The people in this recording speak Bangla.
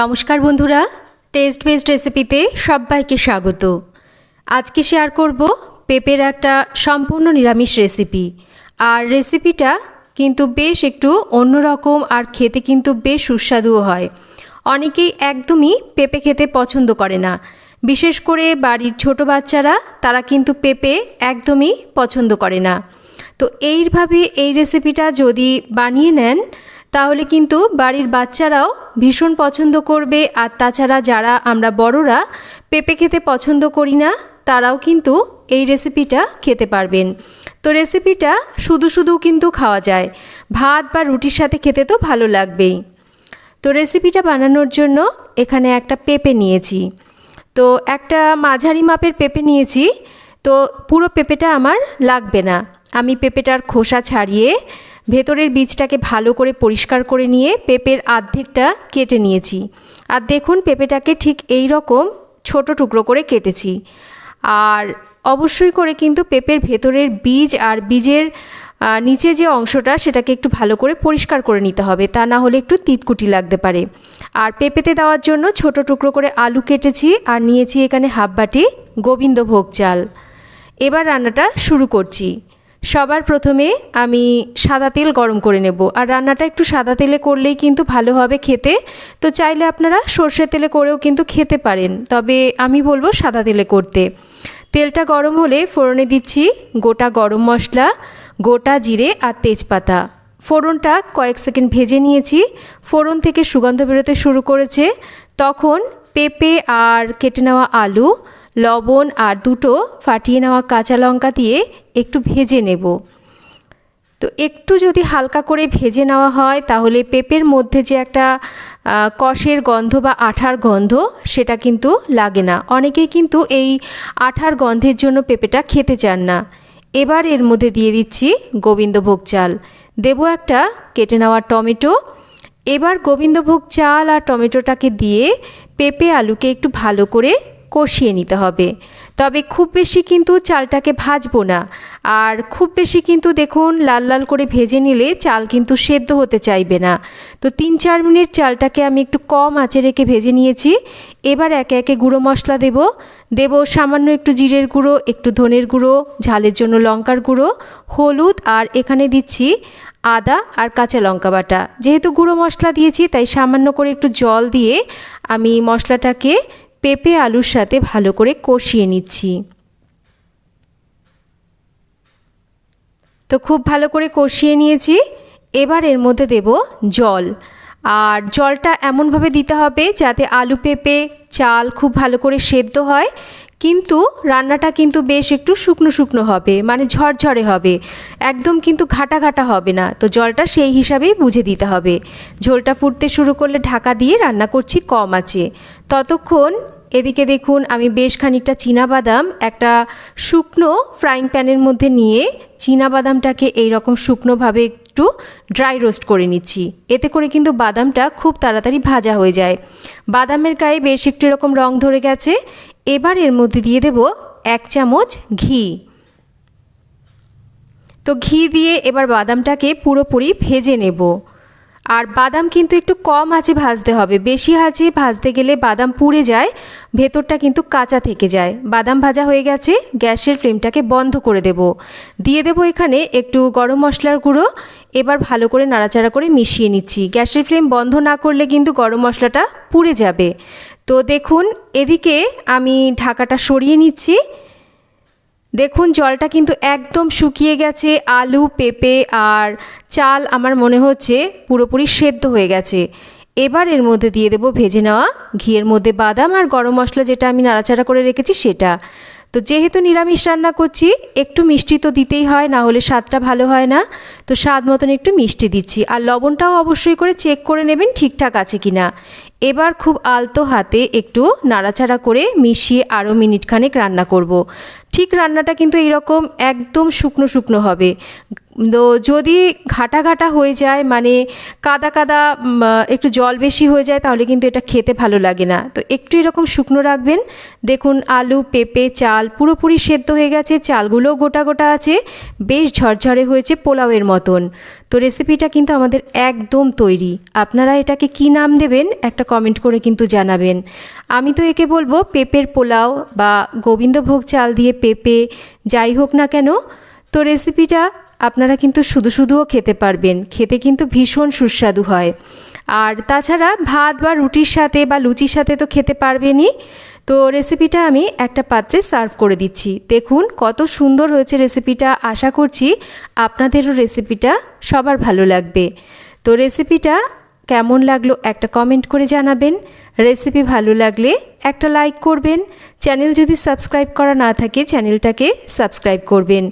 নমস্কার বন্ধুরা টেস্ট বেসড রেসিপিতে সবাইকে স্বাগত। আজকে শেয়ার করব পেঁপের একটা সম্পূর্ণ নিরামিষ রেসিপি আর রেসিপিটা কিন্তু বেশ একটু অন্যরকম আর খেতে কিন্তু বেশ সুস্বাদুও হয়। অনেকেই একদমই পেঁপে খেতে পছন্দ করে না। বিশেষ করে বাড়ির ছোট বাচ্চারা, তারা কিন্তু পেঁপে একদমই পছন্দ করে না। তো এইভাবে এই রেসিপিটা যদি বানিয়ে নেন তাহলে কিন্তু বাড়ির বাচ্চারাও ভীষণ পছন্দ করবে, আর তাছাড়া যারা আমরা বড়রা পেঁপে খেতে পছন্দ করি না, তারাও কিন্তু এই রেসিপিটা খেতে পারবেন। তো রেসিপিটা শুধু শুধু কিন্তু খাওয়া যায়। ভাত বা রুটির সাথে খেতে তো ভালো লাগবেই। তো রেসিপিটা বানানোর জন্য এখানে একটা পেঁপে নিয়েছি। তো একটা মাঝারি মাপের পেঁপে নিয়েছি। তো পুরো পেঁপেটা আমার লাগবে না। আমি পেঁপেটার খোসা ছাড়িয়ে ভেতরের বীজটাকে ভালো করে পরিষ্কার করে নিয়ে পেঁপের আর্ধেকটা কেটে নিয়েছি। আর দেখুন, পেঁপেটাকে ঠিক এই রকম ছোট টুকরো করে কেটেছি। আর অবশ্যই করে কিন্তু পেঁপের ভেতরের বীজ আর বীজের নিচে যে অংশটা, সেটাকে একটু ভালো করে পরিষ্কার করে নিতে হবে। তা না হলে একটু তিতকুটি লাগতে পারে। আর পেঁপেতে দেওয়ার জন্য ছোট টুকরো করে আলু কেটেছি আর নিয়েছি এখানে হাফ বাটি গোবিন্দভোগ চাল। এবার রান্নাটা শুরু করছি। সবার প্রথমে আমি সাদা তেল গরম করে নেব। আর রান্নাটা একটু সাদা তেলে করলেই কিন্তু ভালো হবে খেতে। তো চাইলে আপনারা সর্ষের তেলে করেও কিন্তু খেতে পারেন। তবে আমি বলব সাদা তেলে করতে। তেলটা গরম হলে ফোড়নে দিচ্ছি গোটা গরম মশলা, গোটা জিরে আর তেজপাতা। ফোড়নটা কয়েক সেকেন্ড ভেজে নিয়েছি। ফোড়ন থেকে সুগন্ধ বেরোতে শুরু করেছে। তখন পেঁপে আর কেটে নেওয়া আলু, লবণ আর দুটো ফাটিয়ে নেওয়া কাঁচা লঙ্কা দিয়ে একটু ভেজে নেব। তো একটু যদি হালকা করে ভেজে নেওয়া হয়, তাহলে পেঁপের মধ্যে যে একটা কষের গন্ধ বা আঠার গন্ধ, সেটা কিন্তু লাগে না। অনেকেই কিন্তু এই আঠার গন্ধের জন্য পেঁপেটা খেতে চান না। এবার এর মধ্যে দিয়ে দিচ্ছি গোবিন্দভোগ চাল। দেবো একটা কেটে নেওয়া টমেটো এবার গোবিন্দভোগ চাল আর টমেটোটাকে দিয়ে পেঁপে আলুকে একটু ভালো করে কষিয়ে নিতে হবে। তবে খুব বেশি কিন্তু চালটাকে ভাজবো না। আর খুব বেশি কিন্তু দেখুন, লাল লাল করে ভেজে নিলে চাল কিন্তু সেদ্ধ হতে চাইবে না। তো তিন চার মিনিট চালটাকে আমি একটু কম আঁচে রেখে ভেজে নিয়েছি। এবার একে একে গুঁড়ো মশলা দেব। দেব সামান্য একটু জিরের গুঁড়ো, একটু ধনের গুঁড়ো, ঝালের জন্য লঙ্কার গুঁড়ো, হলুদ আর এখানে দিচ্ছি আদা আর কাঁচা লঙ্কা বাটা। যেহেতু গুঁড়ো মশলা দিয়েছি, তাই সামান্য করে একটু জল দিয়ে আমি মশলাটাকে পেঁপে আলুর সাথে ভালো করে কষিয়ে নিচ্ছি। তো খুব ভালো করে কষিয়ে নিয়েছি। এবার এর মধ্যে দেব জল। আর জলটা এমনভাবে দিতে হবে যাতে আলু পেঁপে, চাল খুব ভালো করে সেদ্ধ হয়। কিন্তু রান্নাটা কিন্তু বেশ একটু শুকনো শুকনো হবে মানে ঝরঝরে হবে। একদম কিন্তু ঘাটা ঘাটা হবে না। তো জলটা সেই হিসাবেই বুঝে দিতে হবে। ঝোলটা ফুটতে শুরু করলে ঢাকা দিয়ে রান্না করছি কম আছে। ততক্ষণ এদিকে দেখুন আমি বেশ খানিকটা বাদাম একটা শুকনো ফ্রাইং প্যানের মধ্যে নিয়ে বাদামটাকে এইরকম শুকনোভাবে একটু ড্রাই রোস্ট করে নিচ্ছি। এতে করে কিন্তু বাদামটা খুব তাড়াতাড়ি ভাজা হয়ে যায়। বাদামের গায়ে বেশ একটু এরকম রং ধরে গেছে। এবার এর মধ্যে দিয়ে দেব এক চামচ ঘি। তো ঘি দিয়ে এবার বাদামটাকে পুরোপুরি ভেজে নেব। আর বাদাম কিন্তু একটু কম আঁচে ভাজতে হবে। বেশি আঁচে ভাজতে গেলে বাদাম পুড়ে যায়, ভেতরটা কিন্তু কাঁচা থেকে যায়। বাদাম ভাজা হয়ে গেছে, গ্যাসের ফ্লেমটাকে বন্ধ করে দেব। দিয়ে দেব এখানে একটু গরম মশলার গুঁড়ো এবার ভালো করে নাড়াচাড়া করে মিশিয়ে নিচ্ছি। গ্যাসের ফ্লেম বন্ধ না করলে কিন্তু গরম মশলাটা পুড়ে যাবে। তো দেখুন, এদিকে আমি ঢাকাটা সরিয়ে নিচ্ছি। দেখুন, জলটা কিন্তু একদম শুকিয়ে গেছে, আলু, পেঁপে আর চাল আমার মনে হচ্ছে পুরোপুরি সেদ্ধ হয়ে গেছে। এবার এর মধ্যে দিয়ে দেবো ভেজে নেওয়া ঘিয়ের মধ্যে বাদাম আর গরম মশলা যেটা আমি নাড়াচাড়া করে রেখেছি সেটা। তো যেহেতু নিরামিষ রান্না করছি, একটু মিষ্টি তো দিতেই হয়, না হলে স্বাদটা ভালো হয় না। তো স্বাদ মতন একটু মিষ্টি দিচ্ছি। আর লবণটাও অবশ্যই করে চেক করে নেবেন ঠিকঠাক আছে কি না এবার খুব আলতো হাতে একটু নাড়াচাড়া করে মিশিয়ে আরও মিনিটখানেক রান্না করব। ঠিক রান্নাটা কিন্তু এইরকম একদম শুকনো শুকনো হবে। তো যদি ঘাটা ঘাটা হয়ে যায় মানে কাদা কাদা একটু জল বেশি হয়ে যায়, তাহলে কিন্তু এটা খেতে ভালো লাগে না। তো একটু এরকম শুকনো রাখবেন। দেখুন, আলু, পেঁপে, চাল পুরোপুরি সেদ্ধ হয়ে গেছে। চালগুলোও গোটা গোটা আছে। বেশ ঝরঝরে হয়েছে পোলাওয়ের মতন। তো রেসিপিটা কিন্তু আমাদের একদম তৈরি। আপনারা এটাকে কি নাম দেবেন, একটা কমেন্ট করে কিন্তু জানাবেন। আমি তো একে বলব, পেঁপের পোলাও বা গোবিন্দভোগ চাল দিয়ে পেঁপে, যাই হোক না কেন, তো রেসিপিটা আপনারা কিন্তু শুধু শুধুও খেতে পারবেন। খেতে কিন্তু ভীষণ সুস্বাদু হয়। আর তাছাড়া ভাত বা রুটির সাথে বা লুচির সাথে তো খেতে পারবেনই। তো রেসিপিটা আমি একটা পাত্রে সার্ভ করে দিচ্ছি। দেখুন কত সুন্দর হয়েছে রেসিপিটা আশা করছি আপনাদেরও রেসিপিটা সবার ভালো লাগবে। তো রেসিপিটা কেমন লাগল একটা কমেন্ট করে জানাবেন। রেসিপি ভালো লাগলে একটা লাইক করবেন। চ্যানেল যদি সাবস্ক্রাইব করা না থাকে চ্যানেলটাকে সাবস্ক্রাইব করবেন।